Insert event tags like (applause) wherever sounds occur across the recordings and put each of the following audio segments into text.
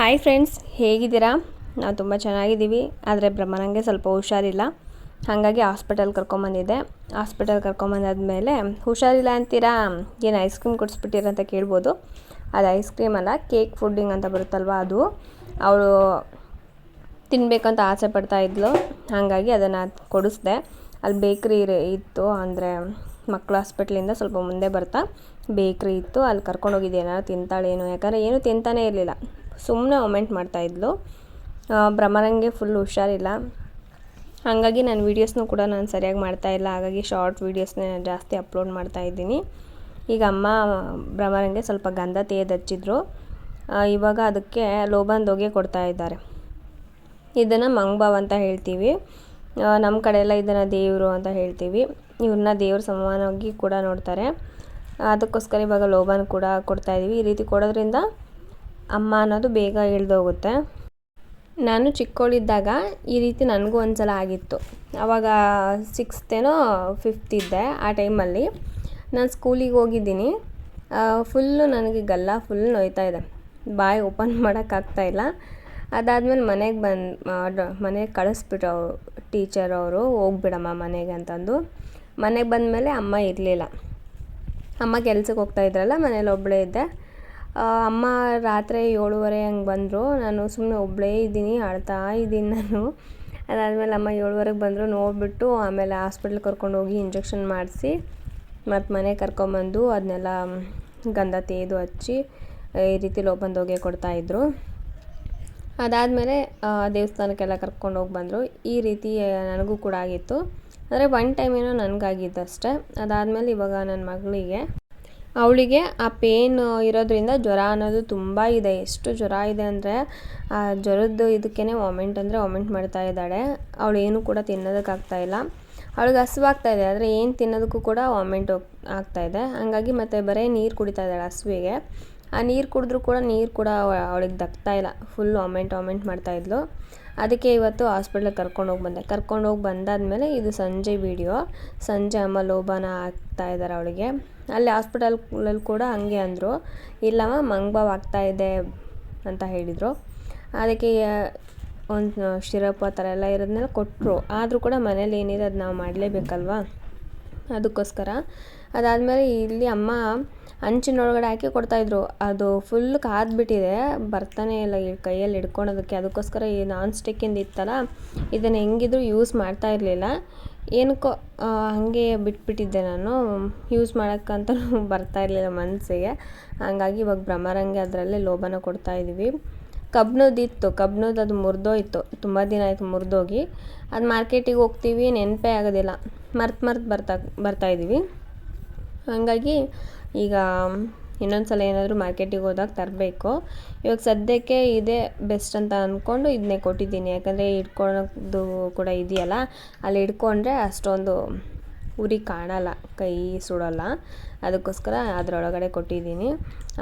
Hi friends ಹೇಗಿದ್ದೀರಾ? ನಾವು ತುಂಬ ಚೆನ್ನಾಗಿದ್ದೀವಿ, ಆದರೆ ಬ್ರಹ್ಮನಂಗೆ ಸ್ವಲ್ಪ ಹುಷಾರಿಲ್ಲ. ಹಾಗಾಗಿ ಹಾಸ್ಪಿಟಲ್ ಕರ್ಕೊಂಬಂದಿದ್ದೆ ಹಾಸ್ಪಿಟಲ್ ಕರ್ಕೊಂಬಂದಾದ್ಮೇಲೆ ಹುಷಾರಿಲ್ಲ ಅಂತೀರಾ? ಏನು ಐಸ್ ಕ್ರೀಮ್ ಕೊಡಿಸ್ಬಿಟ್ಟಿರ? ಅಂತ ಕೇಳ್ಬೋದು. ಅದು ಐಸ್ ಕ್ರೀಮ್ ಅಲ್ಲ ಕೇಕ್ ಫುಡ್ಡಿಂಗ್ ಅಂತ ಬರುತ್ತಲ್ವ ಅದು. ಅವಳು ತಿನ್ನಬೇಕಂತ ಆಸೆ ಪಡ್ತಾ ಇದ್ಲು. ಹಾಗಾಗಿ ಅದನ್ನು ಕೊಡಿಸ್ದೆ. ಅಲ್ಲಿ ಬೇಕ್ರಿ ಇತ್ತು. ಅಂದರೆ ಮಕ್ಕಳು ಹಾಸ್ಪಿಟ್ಲಿಂದ ಸ್ವಲ್ಪ ಮುಂದೆ ಬರ್ತಾ ಬೇಕ್ರಿ ಇತ್ತು. ಅಲ್ಲಿ ಕರ್ಕೊಂಡೋಗಿದ್ದೆ ಏನಾದ್ರು ತಿಂತಾಳೇನು? ಯಾಕಂದರೆ ಏನು ತಿಂತಾನೇ ಇರಲಿಲ್ಲ. ಸುಮ್ಮನೆ ಒಮೆಂಟ್ ಮಾಡ್ತಾಯಿದ್ಲು ಭ್ರಮರಂಗೆ ಫುಲ್ ಹುಷಾರಿಲ್ಲ. ಹಾಗಾಗಿ ನಾನು ವೀಡಿಯೋಸ್ನೂ ಕೂಡ ನಾನು ಸರಿಯಾಗಿ ಮಾಡ್ತಾಯಿಲ್ಲ ಹಾಗಾಗಿ ಶಾರ್ಟ್ ವೀಡಿಯೋಸ್ನೇ ಜಾಸ್ತಿ ಅಪ್ಲೋಡ್ ಮಾಡ್ತಾ ಇದ್ದೀನಿ. ಈಗ ಅಮ್ಮ ಭ್ರಮರಂಗೆ ಸ್ವಲ್ಪ ಗಂಧ ತೇದು ಹಚ್ಚಿದ್ರು ಇವಾಗ ಅದಕ್ಕೆ ಲೋಬನ್ ದೊಗೆ ಕೊಡ್ತಾ ಇದ್ದಾರೆ. ಇದನ್ನು ಮಂಗ್ಬಾವ್ ಅಂತ ಹೇಳ್ತೀವಿ. ನಮ್ಮ ಕಡೆ ಎಲ್ಲ ಇದನ್ನು ದೇವರು ಅಂತ ಹೇಳ್ತೀವಿ. ಇವ್ರನ್ನ ದೇವ್ರ ಸಮಾನವಾಗಿ ಕೂಡ ನೋಡ್ತಾರೆ. ಅದಕ್ಕೋಸ್ಕರ ಇವಾಗ ಲೋಬಾನ್ ಕೂಡ ಕೊಡ್ತಾಯಿದ್ದೀವಿ ಈ ರೀತಿ ಕೊಡೋದ್ರಿಂದ ಅಮ್ಮ ಅನ್ನೋದು ಬೇಗ ಇಳ್ದೋಗುತ್ತೆ. ನಾನು ಚಿಕ್ಕವಳಿದ್ದಾಗ ಈ ರೀತಿ ನನಗೂ ಒಂದ್ಸಲ ಆಗಿತ್ತು. ಆವಾಗ ಸಿಕ್ಸ್ತೇನೋ ಫಿಫ್ತ್ ಇದ್ದೆ ಆ ಟೈಮಲ್ಲಿ. ನಾನು ಸ್ಕೂಲಿಗೆ ಹೋಗಿದ್ದೀನಿ. ಫುಲ್ಲು ನನಗೆ ಗಲ್ಲ ಫುಲ್ ನೋಯ್ತಾ ಇದೆ. ಬಾಯಿ ಓಪನ್ (laughs) ಮಾಡೋಕ್ಕಾಗ್ತಾಯಿಲ್ಲ ಅದಾದಮೇಲೆ ಮನೆಗೆ ಬಂದು ಮನೆಗೆ ಕಳಿಸ್ಬಿಟ್ರು ಅವರು, ಟೀಚರ್ ಅವರು, ಹೋಗ್ಬಿಡಮ್ಮ ಮನೆಗೆ ಅಂತಂದು. ಮನೆಗೆ ಬಂದಮೇಲೆ ಅಮ್ಮ ಇರಲಿಲ್ಲ. ಅಮ್ಮ ಕೆಲ್ಸಕ್ಕೆ ಹೋಗ್ತಾ ಇದ್ರಲ್ಲ, ಮನೇಲಿ ಒಬ್ಬಳೇ ಇದ್ದೆ. ಅಮ್ಮ ರಾತ್ರಿ ಏಳುವರೆ ಹಂಗೆ ಬಂದರು. ನಾನು ಸುಮ್ಮನೆ ಒಬ್ಬಳೇ ಇದ್ದೀನಿ ಅಳ್ತಾ ಇದ್ದೀನಿ ನಾನು. ಅದಾದಮೇಲೆ ಅಮ್ಮ ಏಳುವರೆಗೆ ಬಂದರು, ನೋಡಿಬಿಟ್ಟು ಆಮೇಲೆ ಹಾಸ್ಪಿಟ್ಲಿಗೆ ಕರ್ಕೊಂಡು ಹೋಗಿ ಇಂಜೆಕ್ಷನ್ ಮಾಡಿಸಿ ಮತ್ತು ಮನೆಗೆ ಕರ್ಕೊಂಬಂದು ಅದನ್ನೆಲ್ಲ ಗಂಧ ತೇದು ಹಚ್ಚಿ, ಈ ರೀತಿ ಲೋಪಂದೋಗೆ ಕೊಡ್ತಾಯಿದ್ರು ಅದಾದಮೇಲೆ ದೇವಸ್ಥಾನಕ್ಕೆಲ್ಲ ಕರ್ಕೊಂಡು ಹೋಗಿ ಬಂದರು. ಈ ರೀತಿ ನನಗೂ ಕೂಡ ಆಗಿತ್ತು. ಅಂದರೆ ಒನ್ ಟೈಮ್ ಏನೋ ನನಗಾಗಿದ್ದಷ್ಟೇ. ಅದಾದಮೇಲೆ ಇವಾಗ ನನ್ನ ಮಗಳಿಗೆ ಅವಳಿಗೆ ಆ ಪೇನ್ ಇರೋದ್ರಿಂದ ಜ್ವರ ಅನ್ನೋದು ತುಂಬ ಇದೆ. ಎಷ್ಟು ಜ್ವರ ಇದೆ ಅಂದರೆ ಆ ಜ್ವರದ್ದು ಇದಕ್ಕೇ ವಾಮಿಂಟ್ ಅಂದರೆ ವಾಮಿಂಟ್ ಮಾಡ್ತಾ ಇದ್ದಾಳೆ. ಅವಳು ಏನು ಕೂಡ ತಿನ್ನೋದಕ್ಕಾಗ್ತಾಯಿಲ್ಲ ಅವಳಿಗೆ ಹಸುವಾಗ್ತಾ ಇದೆ, ಆದರೆ ಏನು ತಿನ್ನೋದಕ್ಕೂ ಕೂಡ ವಾಮಿಂಟ್ ಆಗ್ತಾ ಇದೆ. ಹಾಗಾಗಿ ಮತ್ತು ಬರೀ ನೀರು ಕುಡಿತಾ ಇದ್ದಾಳೆ ಹಸುವಿಗೆ. ಆ ನೀರು ಕುಡಿದ್ರೂ ಕೂಡ ನೀರು ಕೂಡ ಅವಳಿಗೆ ದಕ್ತಾ ಇಲ್ಲ. ಫುಲ್ ವಾಮೆಂಟ್ ವಾಮೆಂಟ್ ಮಾಡ್ತಾಯಿದ್ಲು ಅದಕ್ಕೆ ಇವತ್ತು ಹಾಸ್ಪಿಟ್ಲಿಗೆ ಕರ್ಕೊಂಡು ಹೋಗಿ ಬಂದೆ. ಕರ್ಕೊಂಡು ಹೋಗಿ ಬಂದಾದಮೇಲೆ ಇದು ಸಂಜೆ ವಿಡಿಯೋ. ಸಂಜೆ ಅಮ್ಮ ಲೋಬಾನ ಆಗ್ತಾ ಇದ್ದಾರೆ ಅವಳಿಗೆ. ಅಲ್ಲಿ ಹಾಸ್ಪಿಟಲಲ್ಲಿ ಕೂಡ ಹಂಗೆ ಅಂದರು. ಇಲ್ಲಮ್ಮ ಮಂಗ್ಬಾವ್ ಆಗ್ತಾ ಇದೆ ಅಂತ ಹೇಳಿದರು. ಅದಕ್ಕೆ ಒಂದು ಶಿರಪ್ ಆ ಥರ ಎಲ್ಲ ಇರೋದನ್ನೆಲ್ಲ ಕೊಟ್ಟರು ಆದರೂ ಕೂಡ ಮನೇಲಿ ಏನಿದೆ ಅದು ನಾವು ಮಾಡಲೇಬೇಕಲ್ವಾ? ಅದಕ್ಕೋಸ್ಕರ ಅದಾದಮೇಲೆ ಇಲ್ಲಿ ಅಮ್ಮ ಹಂಚಿನೊಳಗಡೆ ಹಾಕಿ ಕೊಡ್ತಾಯಿದ್ರು ಅದು ಫುಲ್ ಕಾದ್ಬಿಟ್ಟಿದೆ. ಬರ್ತಾನೆ ಇಲ್ಲ ಈ ಕೈಯಲ್ಲಿ ಹಿಡ್ಕೊಳೋದಕ್ಕೆ. ಅದಕ್ಕೋಸ್ಕರ ಈ ನಾನ್ ಸ್ಟಿಕ್ಕಿಂದ ಇತ್ತಲ್ಲ, ಇದನ್ನು ಹೆಂಗಿದ್ರು ಯೂಸ್ ಮಾಡ್ತಾ ಇರಲಿಲ್ಲ. ಏನಕ್ಕೋ ಹಾಗೆ ಬಿಟ್ಬಿಟ್ಟಿದ್ದೆ ನಾನು. ಯೂಸ್ ಮಾಡೋಕ್ಕಂತ (laughs) ಬರ್ತಾ ಇರಲಿಲ್ಲ ಮನಸ್ಸಿಗೆ ಹಾಗಾಗಿ ಇವಾಗ ಭ್ರಮರಂಗೆ ಅದರಲ್ಲೇ ಲೋಭನ ಕೊಡ್ತಾಯಿದ್ದೀವಿ ಕಬ್ನದಿತ್ತು. ಕಬ್ನದ್ದು ಅದು ಮುರಿದೋಯ್ತು. ತುಂಬ ದಿನ ಆಯಿತು ಮುರಿದೋಗಿ. ಅದು ಮಾರ್ಕೆಟಿಗೆ ಹೋಗ್ತೀವಿ. ನೆನಪೇ ಆಗೋದಿಲ್ಲ. ಮರ್ತು ಮರ್ತು ಬರ್ತಾ ಬರ್ತಾಯಿದ್ದೀವಿ ಹಾಗಾಗಿ ಈಗ ಇನ್ನೊಂದು ಸಲ ಏನಾದರೂ ಮಾರ್ಕೆಟಿಗೆ ಹೋದಾಗ ತರಬೇಕು. ಇವಾಗ ಸದ್ಯಕ್ಕೆ ಇದೇ ಬೆಸ್ಟ್ ಅಂತ ಅಂದ್ಕೊಂಡು ಇದನ್ನೇ ಕೊಟ್ಟಿದ್ದೀನಿ. ಯಾಕಂದರೆ ಇಟ್ಕೊಳ್ಳೋದು ಕೂಡ ಇದೆಯಲ್ಲ, ಅಲ್ಲಿ ಇಟ್ಕೊಂಡ್ರೆ ಅಷ್ಟೊಂದು ಉರಿ ಕಾಣಲ್ಲ, ಕೈ ಸುಡಲ್ಲ. ಅದಕ್ಕೋಸ್ಕರ ಅದರೊಳಗಡೆ ಕೊಟ್ಟಿದ್ದೀನಿ.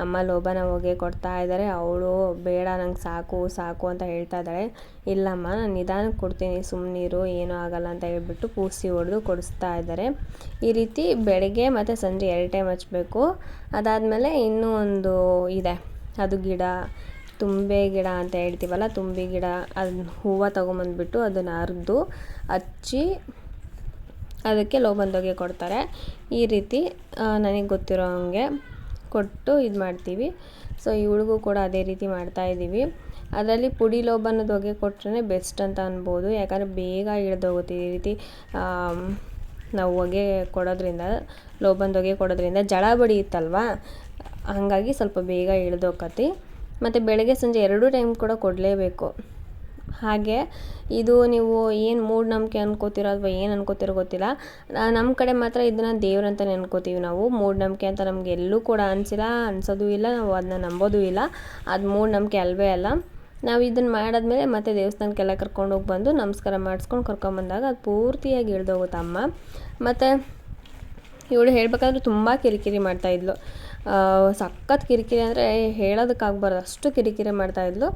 ಅಮ್ಮ ಲೋಬನ ಹೋಗಿ ಕೊಡ್ತಾ ಇದ್ದಾರೆ. ಅವಳು ಬೇಡ, ನಂಗೆ ಸಾಕು ಸಾಕು ಅಂತ ಹೇಳ್ತಾ ಇದ್ದಾಳೆ. ಇಲ್ಲಮ್ಮ, ನಾನು ನಿಧಾನಕ್ಕೆ ಕೊಡ್ತೀನಿ ಸುಮ್ಮನೀರು ಏನೂ ಆಗಲ್ಲ ಅಂತ ಹೇಳ್ಬಿಟ್ಟು ಪೂಸಿ ಹೊಡೆದು ಕೊಡಿಸ್ತಾ ಇದ್ದಾರೆ. ಈ ರೀತಿ ಬೆಳಗ್ಗೆ ಮತ್ತು ಸಂಜೆ ಎರಡು ಟೈಮ್ ಹಚ್ಚಬೇಕು ಅದಾದಮೇಲೆ ಇನ್ನೂ ಒಂದು ಇದೆ. ಅದು ಗಿಡ, ತುಂಬೆ ಗಿಡ ಅಂತ ಹೇಳ್ತೀವಲ್ಲ, ತುಂಬಿ ಗಿಡ ಅದನ್ನ ಹೂವು ತೊಗೊಂಬಂದ್ಬಿಟ್ಟು ಅದನ್ನು ಅರ್ದು ಹಚ್ಚಿ ಅದಕ್ಕೆ ಲೋಬಂದೋಗೆ ಕೊಡ್ತಾರೆ. ಈ ರೀತಿ ನನಗೆ ಗೊತ್ತಿರೋ ಹಂಗೆ ಕೊಟ್ಟು ಇದು ಮಾಡ್ತೀವಿ. ಸೊ ಇವಳಿಗೂ ಕೂಡ ಅದೇ ರೀತಿ ಮಾಡ್ತಾಯಿದ್ದೀವಿ ಅದರಲ್ಲಿ ಪುಡಿ ಲೋಬನದ ಹೊಗೆ ಕೊಟ್ರೇ ಬೆಸ್ಟ್ ಅಂತ ಅನ್ಬೋದು. ಯಾಕಂದರೆ ಬೇಗ ಇಳಿದೋಗುತ್ತೆ ಈ ರೀತಿ ನಾವು ಹೊಗೆ ಕೊಡೋದ್ರಿಂದ ಲೋಬಂದ ಹೊಗೆ ಕೊಡೋದ್ರಿಂದ ಜಳ ಬಡಿಯುತ್ತಲ್ವ? ಹಾಗಾಗಿ ಸ್ವಲ್ಪ ಬೇಗ ಇಳಿದೋಕತಿ. ಮತ್ತು ಬೆಳಗ್ಗೆ ಸಂಜೆ ಎರಡೂ ಟೈಮ್ ಕೂಡ ಕೊಡಲೇಬೇಕು. ಹಾಗೆ ಇದು ನೀವು ಏನು ಮೂಢನಂಬಿಕೆ ಅನ್ಕೋತಿರೋ ಅಥವಾ ಏನು ಅನ್ಕೋತಿರೋ ಗೊತ್ತಿಲ್ಲ. ನಮ್ಮ ಕಡೆ ಮಾತ್ರ ಇದನ್ನು ದೇವ್ರಂತಲೇ ಅನ್ಕೋತೀವಿ ನಾವು. ಮೂಢನಂಬಿಕೆ ಅಂತ ನಮ್ಗೆ ಎಲ್ಲೂ ಕೂಡ ಅನಿಸಿಲ್ಲ, ಅನ್ಸೋದು ಇಲ್ಲ, ನಾವು ಅದನ್ನ ನಂಬೋದೂ ಇಲ್ಲ. ಅದು ಮೂಢನಂಬಿಕೆ ಅಲ್ವೇ ಅಲ್ಲ. ನಾವು ಇದನ್ನು ಮಾಡಾದ್ಮೇಲೆ ಮತ್ತೆ ದೇವಸ್ಥಾನಕ್ಕೆಲ್ಲ ಕರ್ಕೊಂಡೋಗಿ ಬಂದು ನಮಸ್ಕಾರ ಮಾಡಿಸ್ಕೊಂಡು ಕರ್ಕೊಂಬಂದಾಗ ಅದು ಪೂರ್ತಿಯಾಗಿ ಇಳ್ದೋಗುತ್ತೆ ಅಮ್ಮ. ಮತ್ತು ಇವಳು ಹೇಳಬೇಕಾದ್ರೆ ತುಂಬ ಕಿರಿಕಿರಿ ಮಾಡ್ತಾಯಿದ್ಲು ಸಖತ್ ಕಿರಿಕಿರಿ ಅಂದರೆ ಹೇಳೋದಕ್ಕಾಗಬಾರ್ದು. ಅಷ್ಟು ಕಿರಿಕಿರಿ ಮಾಡ್ತಾಯಿದ್ಲು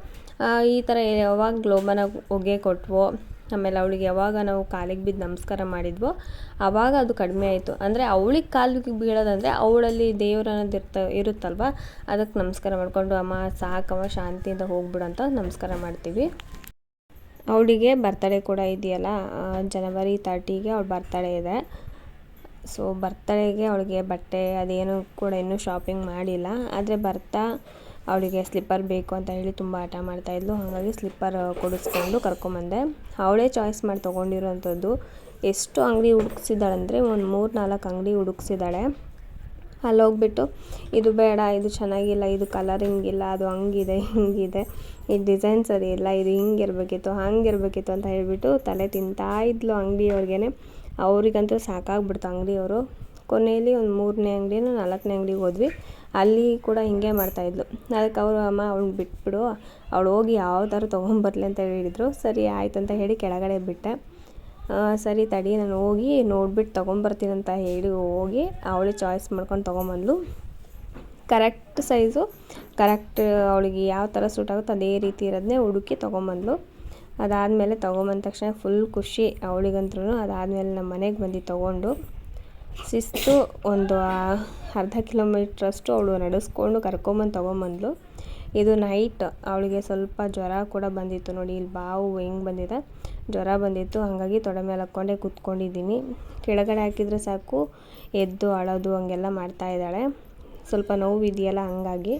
ಈ ಥರ ಯಾವಾಗ ಗ್ಲೋಬನ ಹೊಗೆ ಕೊಟ್ವೋ, ಆಮೇಲೆ ಅವಳಿಗೆ ಯಾವಾಗ ನಾವು ಕಾಲಿಗೆ ಬಿದ್ದು ನಮಸ್ಕಾರ ಮಾಡಿದ್ವೋ ಆವಾಗ ಅದು ಕಡಿಮೆ ಆಯಿತು. ಅಂದರೆ ಅವಳಿಗೆ ಕಾಲಿಗೆ ಬೀಳೋದಂದರೆ ಅವಳಲ್ಲಿ ದೇವ್ರು ಅನ್ನೋದು ಇರ್ತ, ಇರುತ್ತಲ್ವ? ಅದಕ್ಕೆ ನಮಸ್ಕಾರ ಮಾಡಿಕೊಂಡು, ಅಮ್ಮ, ಸಾಕಮ್ಮ, ಶಾಂತಿಯಿಂದ ಹೋಗ್ಬಿಡು ಅಂತ ನಮಸ್ಕಾರ ಮಾಡ್ತೀವಿ. ಅವಳಿಗೆ ಬರ್ತಡೇ ಕೂಡ ಇದೆಯಲ್ಲ ಜನವರಿ ತರ್ಟಿಗೆ ಅವಳು ಬರ್ತಡೇ ಇದೆ. ಸೊ ಬರ್ತಡೇಗೆ ಅವಳಿಗೆ ಬಟ್ಟೆ ಅದೇನು ಕೂಡ ಇನ್ನೂ ಶಾಪಿಂಗ್ ಮಾಡಿಲ್ಲ. ಆದರೆ ಬರ್ತಾ ಅವಳಿಗೆ ಸ್ಲಿಪ್ಪರ್ ಬೇಕು ಅಂತ ಹೇಳಿ ತುಂಬ ಆಟ ಮಾಡ್ತಾಯಿದ್ಲು ಹಾಗಾಗಿ ಸ್ಲಿಪ್ಪರ್ ಕೊಡಿಸ್ಕೊಂಡು ಕರ್ಕೊಂಬಂದೆ. ಅವಳೇ ಚಾಯ್ಸ್ ಮಾಡಿ ತೊಗೊಂಡಿರೋವಂಥದ್ದು ಎಷ್ಟು ಅಂಗಡಿ ಹುಡುಕ್ಸಿದ್ದಾಳೆ ಅಂದರೆ ಒಂದು ಮೂರು ನಾಲ್ಕು ಅಂಗಡಿ ಹುಡುಕ್ಸಿದ್ದಾಳೆ. ಅಲ್ಲಿ ಹೋಗ್ಬಿಟ್ಟು ಇದು ಬೇಡ, ಇದು ಚೆನ್ನಾಗಿಲ್ಲ, ಇದು ಕಲರ್ ಹಿಂಗಿಲ್ಲ, ಅದು ಹಂಗಿದೆ, ಹಿಂಗಿದೆ. ಈ ಡಿಸೈನ್ ಸರಿ ಇಲ್ಲ, ಇದು ಹಿಂಗಿರ್ಬೇಕಿತ್ತು, ಹಂಗಿರ್ಬೇಕಿತ್ತು ಅಂತ ಹೇಳಿಬಿಟ್ಟು ತಲೆ ತಿಂತಾ ಇದ್ಲು ಅಂಗಡಿಯವ್ರಿಗೇ ಅವರಿಗಂತೂ ಸಾಕಾಗ್ಬಿಡ್ತು ಅಂಗಡಿಯವರು. ಕೊನೆಯಲ್ಲಿ ಒಂದು ಮೂರನೇ ಅಂಗಡಿನ ನಾಲ್ಕನೇ ಅಂಗಡಿಗೆ ಹೋದ್ವಿ. ಅಲ್ಲಿ ಕೂಡ ಹಿಂಗೆ ಮಾಡ್ತಾಯಿದ್ಲು ಅದಕ್ಕೆ ಅವರು ಅಮ್ಮ ಅವ್ಳನ್ನ ಬಿಟ್ಬಿಡು, ಅವಳು ಹೋಗಿ ಯಾವ ಥರ ತೊಗೊಂಬರ್ಲಿ ಅಂತ ಹೇಳಿದರು. ಸರಿ, ಆಯ್ತು ಅಂತ ಹೇಳಿ ಕೆಳಗಡೆ ಬಿಟ್ಟೆ. ಸರಿ ತಡಿ, ನಾನು ಹೋಗಿ ನೋಡ್ಬಿಟ್ಟು ತೊಗೊಂಬರ್ತೀನಿ ಅಂತ ಹೇಳಿ ಹೋಗಿ ಅವಳು ಚಾಯ್ಸ್ ಮಾಡ್ಕೊಂಡು ತೊಗೊಂಬಂದ್ಲು. ಕರೆಕ್ಟ್ ಸೈಜು ಕರೆಕ್ಟ್ ಅವಳಿಗೆ ಯಾವ ಥರ ಸೂಟ್ ಆಗುತ್ತೋ ಅದೇ ರೀತಿ ಇರೋದನ್ನೇ ಹುಡುಕಿ ತೊಗೊಂಬಂದ್ಲು. ಅದಾದಮೇಲೆ ತೊಗೊಂಬಂದ ತಕ್ಷಣ ಫುಲ್ ಖುಷಿ ಅವಳಿಗಂತ್ರೂ ಅದಾದಮೇಲೆ ನಮ್ಮ ಮನೆಗೆ ಬಂದು ತೊಗೊಂಡು ಶಿಸ್ತು ಒಂದು ಅರ್ಧ ಕಿಲೋಮೀಟ್ರಷ್ಟು ಅವಳು ನಡೆಸ್ಕೊಂಡು ಕರ್ಕೊಂಬಂದು ತೊಗೊಂಬಂದ್ಲು. ಇದು ನೈಟ್ ಅವಳಿಗೆ ಸ್ವಲ್ಪ ಜ್ವರ ಕೂಡ ಬಂದಿತ್ತು ನೋಡಿ, ಇಲ್ಲಿ ಬಾವು ಹೆಂಗೆ ಬಂದಿದೆ? ಜ್ವರ ಬಂದಿತ್ತು, ಹಾಗಾಗಿ ತೊಡೆ ಮೇಲೆ ಹಾಕ್ಕೊಂಡೆ ಕೂತ್ಕೊಂಡಿದ್ದೀನಿ. ಕೆಳಗಡೆ ಹಾಕಿದರೆ ಸಾಕು, ಎದ್ದು ಅಳೋದು ಹಂಗೆಲ್ಲ ಮಾಡ್ತಾ ಇದ್ದಾಳೆ. ಸ್ವಲ್ಪ ನೋವು ಇದೆಯಲ್ಲ ಹಾಗಾಗಿ.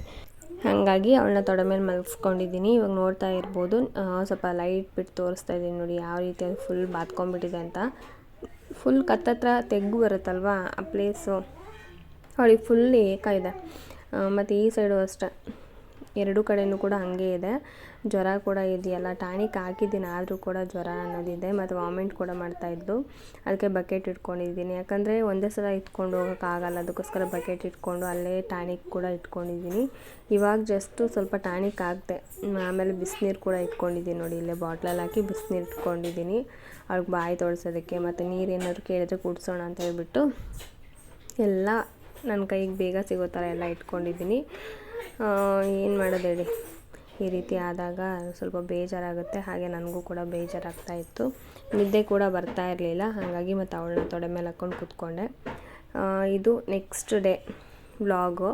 ಹಾಗಾಗಿ ಅವಳನ್ನ ತೊಡೆ ಮೇಲೆ ಮಲಗಿಸ್ಕೊಂಡಿದ್ದೀನಿ ಇವಾಗ ನೋಡ್ತಾ ಇರ್ಬೋದು. ಸ್ವಲ್ಪ ಲೈಟ್ ಬಿಟ್ಟು ತೋರಿಸ್ತಾ ಇದ್ದೀನಿ ನೋಡಿ, ಯಾವ ರೀತಿ ಅದು ಫುಲ್ ಬಾತ್ಕೊಂಡ್ಬಿಟ್ಟಿದೆ ಅಂತ. ಫುಲ್ ಕತ್ತತ್ರ ತೆಗ್ಗು ಬರುತ್ತಲ್ವ ಆ ಪ್ಲೇಸು ಅವಳಿಗೆ ಫುಲ್ ಏಕ ಇದೆ. ಮತ್ತು ಈ ಸೈಡು ಅಷ್ಟೆ. ಎರಡೂ ಕಡೆಯೂ ಕೂಡ ಹಾಗೆ ಇದೆ. ಜ್ವರ ಕೂಡ ಇದೆಯಲ್ಲ, ಟಾನಿಕ್ ಹಾಕಿದ್ದೀನಿ, ಆದರೂ ಕೂಡ ಜ್ವರ ಅನ್ನೋದಿದೆ. ಮತ್ತು ವಾಮಿಂಟ್ ಕೂಡ ಮಾಡ್ತಾಯಿದ್ಲು ಅದಕ್ಕೆ ಬಕೆಟ್ ಇಟ್ಕೊಂಡಿದ್ದೀನಿ. ಯಾಕಂದರೆ ಒಂದೇ ಸಲ ಇಟ್ಕೊಂಡು ಹೋಗೋಕ್ಕಾಗಲ್ಲ ಅದಕ್ಕೋಸ್ಕರ ಬಕೆಟ್ ಇಟ್ಕೊಂಡು ಅಲ್ಲೇ ಟಾನಿಕ್ ಕೂಡ ಇಟ್ಕೊಂಡಿದ್ದೀನಿ. ಇವಾಗ ಜಸ್ಟು ಸ್ವಲ್ಪ ಟಾನಿಕ್ ಹಾಕ್ದೆ. ಆಮೇಲೆ ಬಿಸಿನೀರು ಕೂಡ ಇಟ್ಕೊಂಡಿದ್ದೀನಿ ನೋಡಿ, ಇಲ್ಲೇ ಬಾಟ್ಲಲ್ಲಿ ಹಾಕಿ ಬಿಸಿನೀರು ಇಟ್ಕೊಂಡಿದ್ದೀನಿ. ಅವ್ಳಿಗೆ ಬಾಯಿ ತೊಳ್ಸೋದಕ್ಕೆ ಮತ್ತು ನೀರು ಏನಾದ್ರು ಕೇಳಿದ್ರೆ ಕುಡಿಸೋಣ ಅಂತ ಹೇಳ್ಬಿಟ್ಟು ಎಲ್ಲ ನನ್ನ ಕೈಗೆ ಬೇಗ ಸಿಗೋ ಥರ ಎಲ್ಲ ಇಟ್ಕೊಂಡಿದ್ದೀನಿ. ಏನು ಮಾಡೋದು ಹೇಳಿ? ಈ ರೀತಿ ಆದಾಗ ಸ್ವಲ್ಪ ಬೇಜಾರಾಗುತ್ತೆ. ಹಾಗೆ ನನಗೂ ಕೂಡ ಬೇಜಾರಾಗ್ತಾ ಇತ್ತು. ನಿದ್ದೆ ಕೂಡ ಬರ್ತಾ ಇರಲಿಲ್ಲ. ಹಾಗಾಗಿ ಮತ್ತು ಅವಳನ್ನ ತೊಡೆ ಮೇಲೆ ಹಾಕ್ಕೊಂಡು ಕೂತ್ಕೊಂಡೆ. ಇದು next day blog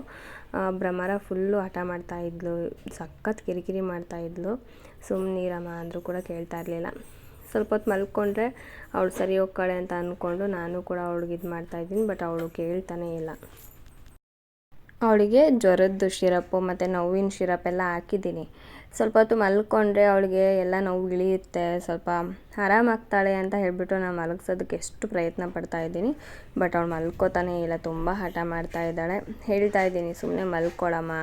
Bhramara full ಹಠ ಮಾಡ್ತಾಯಿದ್ಲು ಸಖತ್ ಕಿರಿಕಿರಿ ಮಾಡ್ತಾಯಿದ್ಲು ಸುಮ್ಮನಿರಮ್ಮ ಅಂದರೂ ಕೂಡ ಕೇಳ್ತಾ ಇರಲಿಲ್ಲ. ಸ್ವಲ್ಪ ಹೊತ್ತು ಮಲ್ಕೊಂಡ್ರೆ ಅವಳು ಸರಿ ಹೋಗ್ತಾಳೆ ಅಂತ ಅಂದ್ಕೊಂಡು ನಾನು ಕೂಡ ಅವಳಿಗೆ ಇದು ಮಾಡ್ತಾಯಿದ್ದೀನಿ ಬಟ್ ಅವಳು ಕೇಳ್ತಾನೇ ಇಲ್ಲ. ಅವಳಿಗೆ ಜ್ವರದ್ದು ಶಿರಪ್ಪು ಮತ್ತು ನೋವಿನ ಶಿರಪ್ ಎಲ್ಲ ಹಾಕಿದ್ದೀನಿ. ಸ್ವಲ್ಪ ಹೊತ್ತು ಮಲ್ಕೊಂಡ್ರೆ ಅವಳಿಗೆ ಎಲ್ಲ ನೋವು ಇಳಿಯುತ್ತೆ, ಸ್ವಲ್ಪ ಆರಾಮಾಗ್ತಾಳೆ ಅಂತ ಹೇಳಿಬಿಟ್ಟು ನಾನು ಮಲಗ್ಸೋದಕ್ಕೆ ಎಷ್ಟು ಪ್ರಯತ್ನ ಪಡ್ತಾ ಇದ್ದೀನಿ ಬಟ್ ಅವಳು ಮಲ್ಕೋತಾನೇ ಇಲ್ಲ, ತುಂಬ ಹಠ ಮಾಡ್ತಾ ಇದ್ದಾಳೆ. ಹೇಳ್ತಾ ಇದ್ದೀನಿ ಸುಮ್ಮನೆ ಮಲ್ಕೊಳಮ್ಮ,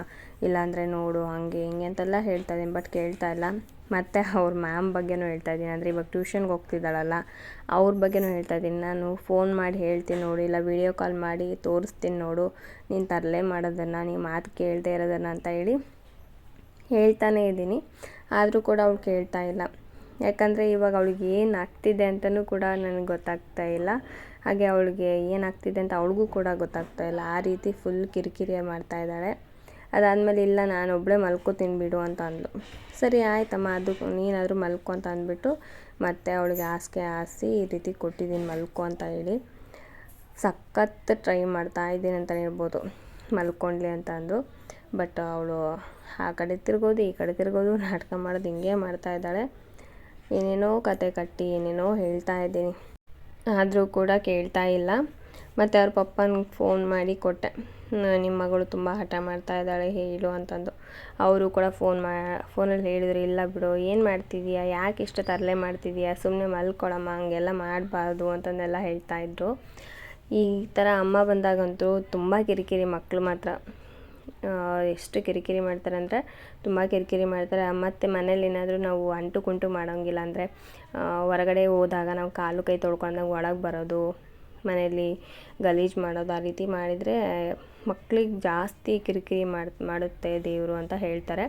ಇಲ್ಲಾಂದರೆ ನೋಡು ಹಾಗೆ ಹಿಂಗೆ ಅಂತೆಲ್ಲ ಹೇಳ್ತಾ ಇದ್ದೀನಿ ಬಟ್ ಕೇಳ್ತಾ ಇಲ್ಲ. ಮತ್ತು ಅವ್ರ ಮ್ಯಾಮ್ ಬಗ್ಗೆನೂ ಹೇಳ್ತಾ ಇದ್ದೀನಿ. ಅಂದರೆ ಇವಾಗ ಟ್ಯೂಷನ್ಗೆ ಹೋಗ್ತಿದ್ದಾಳಲ್ಲ, ಅವ್ರ ಬಗ್ಗೆನೂ ಹೇಳ್ತಾ ಇದ್ದೀನಿ. ನಾನು ಫೋನ್ ಮಾಡಿ ಹೇಳ್ತೀನಿ ನೋಡು, ಇಲ್ಲ ವೀಡಿಯೋ ಕಾಲ್ ಮಾಡಿ ತೋರಿಸ್ತೀನಿ ನೋಡು, ನೀನು ತರಲೆ ಮಾಡೋದನ್ನು ನೀನು ಮಾತು ಕೇಳದೆ ಇರೋದನ್ನು ಅಂತ ಹೇಳಿ ಹೇಳ್ತಾನೇ ಇದ್ದೀನಿ. ಆದರೂ ಕೂಡ ಅವಳು ಕೇಳ್ತಾ ಇಲ್ಲ. ಯಾಕಂದರೆ ಇವಾಗ ಅವಳಿಗೆ ಏನು ಆಗ್ತಿದೆ ಅಂತಲೂ ಕೂಡ ನನಗೆ ಗೊತ್ತಾಗ್ತಾ ಇಲ್ಲ. ಹಾಗೆ ಅವಳಿಗೆ ಏನಾಗ್ತಿದೆ ಅಂತ ಅವಳಿಗೂ ಕೂಡ ಗೊತ್ತಾಗ್ತಾ ಇಲ್ಲ. ಆ ರೀತಿ ಫುಲ್ ಕಿರಿಕಿರಿ ಮಾಡ್ತಾ ಇದ್ದಾಳೆ. ಅದಾದಮೇಲೆ ಇಲ್ಲ, ನಾನು ಒಬ್ಬಳೇ ಮಲ್ಕೋತೀನಿ ಬಿಡು ಅಂತ ಅಂದ್ಲು. ಸರಿ, ಆಯ್ತಮ್ಮ, ಅದು ನೀನಾದರೂ ಮಲ್ಕೊ ಅಂತ ಅಂದ್ಬಿಟ್ಟು ಮತ್ತೆ ಅವಳಿಗೆ ಹಾಸಿಗೆ ಹಾಸಿ ಈ ರೀತಿ ಕೊಟ್ಟಿದ್ದೀನಿ ಮಲ್ಕೊ ಅಂತ ಹೇಳಿ ಸಖತ್ ಟ್ರೈ ಮಾಡ್ತಾ ಇದ್ದೀನಿ ಅಂತಲೇ ಹೇಳ್ಬೋದು. ಮಲ್ಕೊಂಡ್ಲಿ ಅಂತ ಅಂದು ಬಟ್ ಅವಳು ಆ ಕಡೆ ತಿರ್ಗೋದು, ಈ ಕಡೆ ತಿರ್ಗೋದು, ನಾಟಕ ಮಾಡೋದು ಹಿಂಗೆ ಮಾಡ್ತಾ ಇದ್ದಾಳೆ. ಏನೇನೋ ಕತೆ ಕಟ್ಟಿ, ಏನೇನೋ ಹೇಳ್ತಾ ಇದ್ದೀನಿ. ಆದರೂ ಕೂಡ ಕೇಳ್ತಾ ಇಲ್ಲ. ಮತ್ತು ಅವ್ರ ಪಪ್ಪನಿಗೆ ಫೋನ್ ಮಾಡಿ ಕೊಟ್ಟೆ. ನಿಮ್ಮ ಮಗಳು ತುಂಬ ಹಠ ಮಾಡ್ತಾ ಇದ್ದಾಳೆ, ಹೇಳು ಅಂತಂದು. ಅವರು ಕೂಡ ಫೋನ್ ಮಾ ಫೋನಲ್ಲಿ ಹೇಳಿದ್ರು, ಇಲ್ಲ ಬಿಡು, ಏನು ಮಾಡ್ತಿದೀಯಾ? ಯಾಕೆ ಇಷ್ಟು ತರಲೆ ಮಾಡ್ತಿದೀಯಾ? ಸುಮ್ಮನೆ ಮಲ್ಕೊಳಮ್ಮ, ಹಂಗೆಲ್ಲ ಮಾಡಬಾರ್ದು ಅಂತಂದೆಲ್ಲ ಹೇಳ್ತಾಯಿದ್ರು ಈ ಥರ ಅಮ್ಮ ಬಂದಾಗಂತೂ ತುಂಬ ಕಿರಿಕಿರಿ ಮಕ್ಕಳು ಮಾತ್ರ. ಎಷ್ಟು ಕಿರಿಕಿರಿ ಮಾಡ್ತಾರೆ ಅಂದರೆ ತುಂಬ ಕಿರಿಕಿರಿ ಮಾಡ್ತಾರೆ. ಮತ್ತು ಮನೇಲಿ ಏನಾದರೂ ನಾವು ಅಂಟು ಕುಂಟು ಮಾಡೋಂಗಿಲ್ಲ ಅಂದರೆ ಹೊರಗಡೆ ಹೋದಾಗ ನಾವು ಕಾಲು ಕೈ ತೊಳ್ಕೊಂಡಾಗ ಒಳಗೆ ಬರೋದು ಮನೆಯಲ್ಲಿ ಗಲೀಜು ಮಾಡೋದು ಆ ರೀತಿ ಮಾಡಿದರೆ ಮಕ್ಳಿಗೆ ಜಾಸ್ತಿ ಕಿರಿಕಿರಿ ಮಾಡಿ, ಮಾಡುತ್ತೆ ದೇವರು ಅಂತ ಹೇಳ್ತಾರೆ.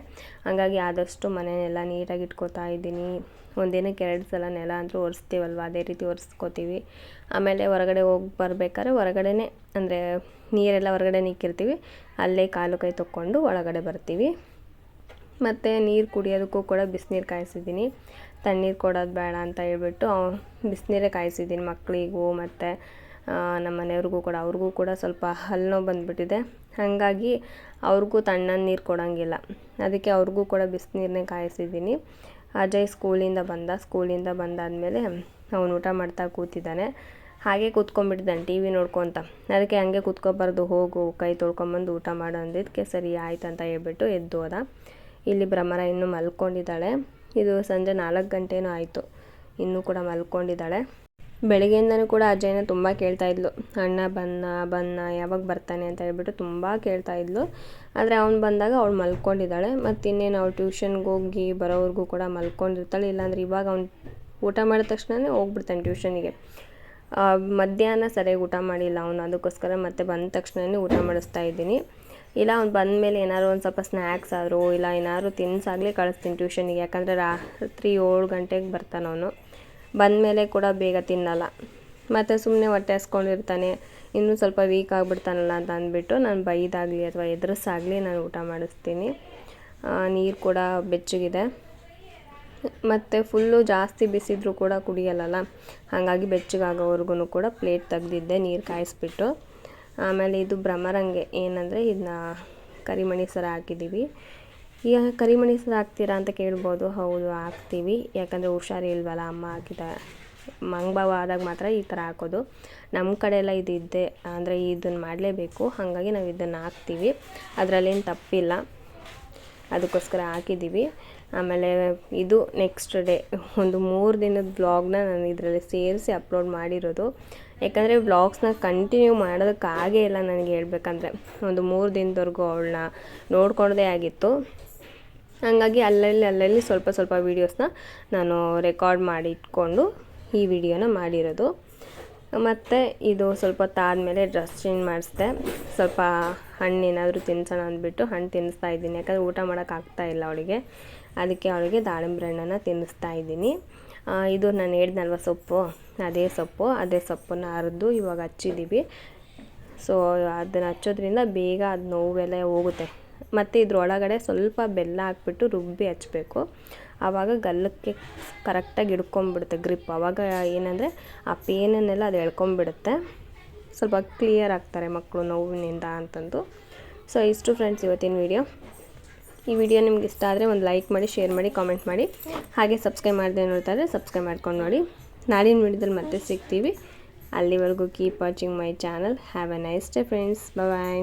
ಹಾಗಾಗಿ ಆದಷ್ಟು ಮನೆಯೆಲ್ಲ ನೀಟಾಗಿ ಇಟ್ಕೋತಾ ಇದ್ದೀನಿ. ಒಂದಿನಕ್ಕೆ ಎರಡು ಸಲ ನೆಲ ಅಂತೂ ಒರೆಸ್ತೀವಲ್ವ? ಅದೇ ರೀತಿ ಒರೆಸ್ಕೋತೀವಿ. ಆಮೇಲೆ ಹೊರಗಡೆ ಹೋಗಿ ಬರ್ಬೇಕಾದ್ರೆ ಹೊರಗಡೆನೇ, ಅಂದರೆ ನೀರೆಲ್ಲ ಹೊರಗಡೆ ನಿಕ್ಕಿರ್ತೀವಿ ಅಲ್ಲೇ ಕಾಲು ಕೈ ತೊಕ್ಕೊಂಡು ಒಳಗಡೆ ಬರ್ತೀವಿ. ಮತ್ತು ನೀರು ಕುಡಿಯೋದಕ್ಕೂ ಕೂಡ ಬಿಸಿನೀರು ಕಾಯಿಸಿದ್ದೀನಿ. ತಣ್ಣೀರು ಕೊಡೋದು ಬೇಡ ಅಂತ ಹೇಳ್ಬಿಟ್ಟು ಬಿಸಿನೀರೇ ಕಾಯಿಸಿದ್ದೀನಿ ಮಕ್ಕಳಿಗೂ ಮತ್ತು ನಮ್ಮ ಮನೆಯವ್ರಿಗೂ ಕೂಡ, ಅವ್ರಿಗೂ ಕೂಡ ಸ್ವಲ್ಪ ಹಲ್ಲು ನೋವು ಬಂದುಬಿಟ್ಟಿದೆ. ಹಾಗಾಗಿ ಅವ್ರಿಗೂ ತಣ್ಣನ ನೀರು ಕೊಡೋಂಗಿಲ್ಲ. ಅದಕ್ಕೆ ಅವ್ರಿಗೂ ಕೂಡ ಬಿಸಿನೀರನ್ನೇ ಕಾಯಿಸಿದ್ದೀನಿ. ಅಜಯ್ ಸ್ಕೂಲಿಂದ ಬಂದ, ಸ್ಕೂಲಿಂದ ಬಂದಾದಮೇಲೆ ಅವನು ಊಟ ಮಾಡ್ತಾ ಕೂತಿದ್ದಾನೆ. ಹಾಗೆ ಕೂತ್ಕೊಂಡ್ಬಿಟ್ಟಿದ್ದಾನೆ ಟಿ ವಿ ನೋಡ್ಕೊತ. ಅದಕ್ಕೆ ಹಂಗೆ ಕೂತ್ಕೊಬಾರ್ದು, ಹೋಗು, ಕೈ ತೊಳ್ಕೊಂಬಂದು ಊಟ ಮಾಡು ಅಂದಿದ್ದಕ್ಕೆ ಸರಿ ಆಯ್ತು ಅಂತ ಹೇಳ್ಬಿಟ್ಟು ಎದ್ದು ಹೋದ. ಇಲ್ಲಿ ಭ್ರಮರ ಇನ್ನೂ ಮಲ್ಕೊಂಡಿದ್ದಾಳೆ. ಇದು ಸಂಜೆ ನಾಲ್ಕು ಗಂಟೆನೂ ಆಯಿತು. ಇನ್ನೂ ಕೂಡ ಮಲ್ಕೊಂಡಿದ್ದಾಳೆ. ಬೆಳಗ್ಗೆಯಿಂದನೂ ಕೂಡ ಅಜ್ಜಯ್ಯನ ತುಂಬ ಕೇಳ್ತಾ ಇದ್ಲು. ಅಣ್ಣ, ಬನ್ನ ಬನ್ನ, ಯಾವಾಗ ಬರ್ತಾನೆ? ಅಂತ ಹೇಳ್ಬಿಟ್ಟು ತುಂಬ ಕೇಳ್ತಾ ಇದ್ಲು. ಆದರೆ ಅವ್ನು ಬಂದಾಗ ಅವಳು ಮಲ್ಕೊಂಡಿದ್ದಾಳೆ. ಮತ್ತು ಇನ್ನೇನು ಅವ್ಳು ಟ್ಯೂಷನ್ಗೆ ಹೋಗಿ ಬರೋವರೆಗೂ ಕೂಡ ಮಲ್ಕೊಂಡಿರ್ತಾಳೆ. ಇಲ್ಲಾಂದ್ರೆ ಇವಾಗ ಅವ್ನು ಊಟ ಮಾಡಿದ ತಕ್ಷಣವೇ ಹೋಗ್ಬಿಡ್ತಾನೆ ಟ್ಯೂಷನಿಗೆ ಮಧ್ಯಾಹ್ನ ಸರಿಯಾಗಿ ಊಟ ಮಾಡಿಲ್ಲ ಅವನು. ಅದಕ್ಕೋಸ್ಕರ ಮತ್ತೆ ಬಂದ ತಕ್ಷಣವೇ ಊಟ ಮಾಡಿಸ್ತಾ ಇದ್ದೀನಿ. ಇಲ್ಲ, ಅವ್ನು ಬಂದ ಮೇಲೆ ಏನಾದ್ರು ಒಂದು ಸ್ವಲ್ಪ ಸ್ನ್ಯಾಕ್ಸ್ ಆದರೂ, ಇಲ್ಲ ಏನಾದ್ರು ತಿನ್ಸಾಗಲಿ ಕಳಿಸ್ತೀನಿ ಟ್ಯೂಷನಿಗೆ ಯಾಕಂದರೆ ರಾತ್ರಿ ಏಳು ಗಂಟೆಗೆ ಬರ್ತಾನೆ ಅವನು. ಬಂದಮೇಲೆ ಕೂಡ ಬೇಗ ತಿನ್ನಲ್ಲ. ಮತ್ತು ಸುಮ್ಮನೆ ಹೊಟ್ಟೆ ಹಸ್ಕೊಂಡಿರ್ತಾನೆ. ಇನ್ನೂ ಸ್ವಲ್ಪ ವೀಕ್ ಆಗಿಬಿಡ್ತಾನಲ್ಲ ಅಂತ ಅಂದ್ಬಿಟ್ಟು ನಾನು ಬೈದಾಗಲಿ ಅಥವಾ ಎದುರಿಸಾಗಲಿ ನಾನು ಊಟ ಮಾಡಿಸ್ತೀನಿ. ನೀರು ಕೂಡ ಬೆಚ್ಚಗಿದೆ. ಮತ್ತು ಫುಲ್ಲು ಜಾಸ್ತಿ ಬಿಸಿದ್ರೂ ಕೂಡ ಕುಡಿಯಲ್ಲಲ್ಲ. ಹಾಗಾಗಿ ಬೆಚ್ಚಗಾಗೋವರೆಗೂ ಕೂಡ ಪ್ಲೇಟ್ ತೆಗೆದಿದ್ದೆ, ನೀರು ಕಾಯಿಸ್ಬಿಟ್ಟು. ಆಮೇಲೆ ಇದು ಭ್ರಮರಂಗೆ. ಏನಂದರೆ ಇದನ್ನ ಕರಿಮಣಿ ಸರ ಹಾಕಿದ್ದೀವಿ ಈಗ ಕರಿ ಸರ ಹಾಕ್ತೀರಾ ಅಂತ ಕೇಳ್ಬೋದು. ಹೌದು ಹಾಕ್ತೀವಿ ಯಾಕಂದರೆ ಹುಷಾರಿಲ್ವಲ್ಲ ಅಮ್ಮ ಹಾಕಿದ ಮಂಗಭಾವ ಆದಾಗ ಮಾತ್ರ ಈ ಥರ ಹಾಕೋದು. ನಮ್ಮ ಕಡೆ ಎಲ್ಲ ಇದು ಇದ್ದೆ ಅಂದರೆ ಇದನ್ನು ಮಾಡಲೇಬೇಕು. ಹಾಗಾಗಿ ನಾವು ಇದನ್ನು ಹಾಕ್ತೀವಿ. ಅದರಲ್ಲೇನು ತಪ್ಪಿಲ್ಲ. ಅದಕ್ಕೋಸ್ಕರ ಹಾಕಿದ್ದೀವಿ. ಆಮೇಲೆ ಇದು ನೆಕ್ಸ್ಟ್ ಡೇ ಒಂದು ಮೂರು ದಿನದ ಬ್ಲಾಗ್ನ ನಾನು ಇದರಲ್ಲಿ ಸೇರಿಸಿ ಅಪ್ಲೋಡ್ ಮಾಡಿರೋದು. ಯಾಕಂದರೆ ಬ್ಲಾಗ್ಸ್ನ ಕಂಟಿನ್ಯೂ ಮಾಡೋದಕ್ಕಾಗೇ ಇಲ್ಲ ನನಗೆ ಹೇಳ್ಬೇಕಂದ್ರೆ. ಒಂದು ಮೂರು ದಿನದವರೆಗೂ ಅವಳನ್ನ ನೋಡ್ಕೊಳ್ಳೋದೇ ಆಗಿತ್ತು. ಹಾಗಾಗಿ ಅಲ್ಲಲ್ಲಿ ಅಲ್ಲಲ್ಲಿ ಸ್ವಲ್ಪ ಸ್ವಲ್ಪ ವೀಡಿಯೋಸ್ನ ನಾನು ರೆಕಾರ್ಡ್ ಮಾಡಿ ಇಟ್ಕೊಂಡು ಈ ವಿಡಿಯೋನ ಮಾಡಿರೋದು. ಮತ್ತು ಇದು ಸ್ವಲ್ಪ ಹೊತ್ತಾದಮೇಲೆ ಡ್ರೆಸ್ ಚೇಂಜ್ ಮಾಡಿಸ್ದೆ. ಸ್ವಲ್ಪ ಹಣ್ಣು ಏನಾದರೂ ತಿನ್ಸೋಣ ಅಂದ್ಬಿಟ್ಟು ಹಣ್ಣು ತಿನ್ನಿಸ್ತಾ ಇದ್ದೀನಿ. ಯಾಕಂದರೆ ಊಟ ಮಾಡೋಕ್ಕಾಗ್ತಾ ಇಲ್ಲ ಅವಳಿಗೆ. ಅದಕ್ಕೆ ಅವಳಿಗೆ ದಾಳಿಂಬೆ ಹಣ್ಣನ್ನು ತಿನ್ನಿಸ್ತಾ ಇದ್ದೀನಿ. ಇದು ನಾನು ಹೇಳ್ದಲ್ವ ಸೊಪ್ಪು? ಅದೇ ಸೊಪ್ಪು. ಅದೇ ಸೊಪ್ಪನ್ನ ಅರೆದು ಇವಾಗ ಹಚ್ಚಿದ್ದೀವಿ ಸೊ ಅದನ್ನು ಹಚ್ಚೋದ್ರಿಂದ ಬೇಗ ಅದು ನೋವೆಲ್ಲ ಹೋಗುತ್ತೆ. ಮತ್ತು ಇದ್ರೊಳಗಡೆ ಸ್ವಲ್ಪ ಬೆಲ್ಲ ಹಾಕ್ಬಿಟ್ಟು ರುಬ್ಬಿ ಹಚ್ಬೇಕು. ಆವಾಗ ಗಲ್ಲಕ್ಕೆ ಕರೆಕ್ಟಾಗಿ ಹಿಡ್ಕೊಂಬಿಡುತ್ತೆ ಗ್ರಿಪ್ ಆವಾಗ ಏನಂದರೆ ಆ ಪೇನನ್ನೆಲ್ಲ ಅದು ಎಳ್ಕೊಂಬಿಡುತ್ತೆ. ಸ್ವಲ್ಪ ಕ್ಲಿಯರ್ ಆಗ್ತಾರೆ ಮಕ್ಕಳು ನೋವಿನಿಂದ ಅಂತಂದು. ಸೊ ಇಷ್ಟು ಫ್ರೆಂಡ್ಸ್ ಇವತ್ತಿನ ವಿಡಿಯೋ ಈ ವಿಡಿಯೋ ನಿಮ್ಗೆ ಇಷ್ಟ ಆದರೆ ಒಂದು ಲೈಕ್ ಮಾಡಿ ಶೇರ್ ಮಾಡಿ ಕಾಮೆಂಟ್ ಮಾಡಿ. ಹಾಗೆ ಸಬ್ಸ್ಕ್ರೈಬ್ ಮಾಡಿದೆ ನೋಡ್ತಾ ಇದ್ದರೆ ಸಬ್ಸ್ಕ್ರೈಬ್ ಮಾಡ್ಕೊಂಡು ನೋಡಿ. ನಾಳಿನ ವಿಡಿಯೋದಲ್ಲಿ ಮತ್ತೆ ಸಿಗ್ತೀವಿ. ಅಲ್ಲಿವರೆಗೂ keep watching my channel have a nice day friends bye